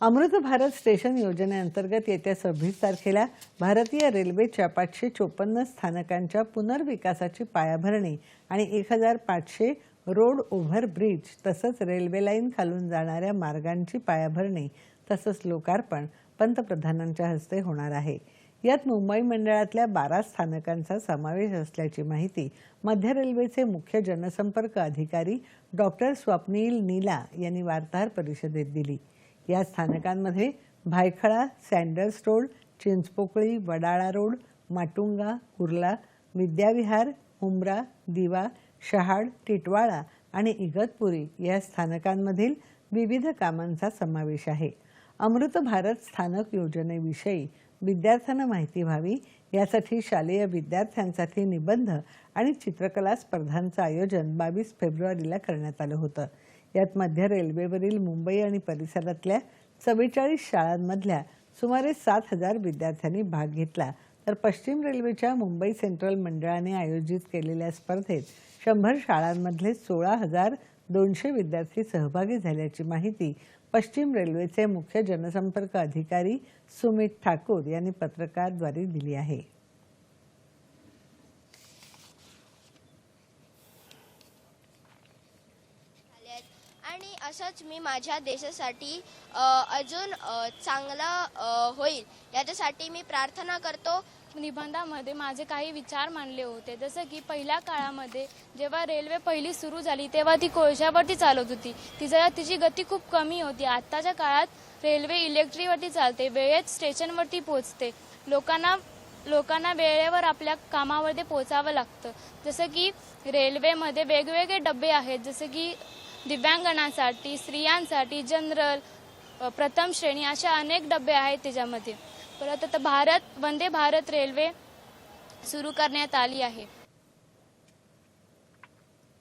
Amrit Bharat station योजनेअंतर्गत येत्या सव्वीस तारखेला भारतीय रेल्वेच्या पाचशे चोपन्न स्थानकांच्या पुनर्विकासाची पायाभरणी आणि एक हजार पाचशे रोड ओव्हर ब्रिज तसंच रेल्वे लाईन खालून जाणाऱ्या मार्गांची पायाभरणी तसंच लोकार्पण पंतप्रधानांच्या हस्ते होणार आहे. यात मुंबई मंडळातल्या बारा स्थानकांचा समावेश असल्याची माहिती मध्य रेल्वेचे मुख्य जनसंपर्क अधिकारी डॉक्टर स्वप्नील नीला यांनी वार्ताहर परिषदेत दिली. या स्थानकांमध्ये Byculla Sandhurst road Chinchpokli Wadala road Matunga Kurla Vidyavihar उमरा दिवा शहाड टिटवाळा आणि इगतपुरी या स्थानकांमधील विविध कामांचा समावेश आहे. अमृत भारत स्थानक योजनेविषयी विद्यार्थ्यांना माहिती व्हावी यासाठी शालेय विद्यार्थ्यांसाठी निबंध आणि चित्रकला स्पर्धांचं आयोजन बावीस फेब्रुवारीला करण्यात आलं होतं. यात मध्य रेल्वेवरील मुंबई आणि परिसरातल्या चव्वेचाळीस शाळांमधल्या सुमारे सात हजार विद्यार्थ्यांनी भाग घेतला. तर पश्चिम रेल्वेच्या मुंबई सेंट्रल मंडळाने आयोजित केलेल्या स्पर्धेत शंभर शाळांमधले सोळा हजार दोनशे विद्यार्थी सहभागी झाल्याची माहिती पश्चिम रेल्वेचे मुख्य जनसंपर्क अधिकारी सुमित ठाकूर यांनी पत्रकाद्वारे दिली आहे झाले आहेत. आणि असंच मी माझ्या देशासाठी अजून चांगलं चांगला होईल. याच्यासाठी मी प्रार्थना करतो. निबंधामध्ये माझे काही विचार मांडले होते. जसं की पहिल्या काळामध्ये जेव्हा रेल्वे पहिली सुरू झाली तेव्हा ती कोळशावरती चालत होती. तिचा तिची गती खूप कमी होती. आत्ताच्या काळात रेल्वे इलेक्ट्रिकवरती चालते वेळेत स्टेशनवरती पोहोचते. लोकांना लोकांना वेळेवर आपल्या कामावरती पोहोचावं लागतं. जसं की रेल्वेमध्ये वेगवेगळे डबे आहेत. जसं की दिव्यांगणांसाठी स्त्रियांसाठी जनरल प्रथम श्रेणी अशा अनेक डबे आहेत त्याच्यामध्ये परत आता भारत वंदे भारत रेल्वे सुरू करण्यात आली आहे.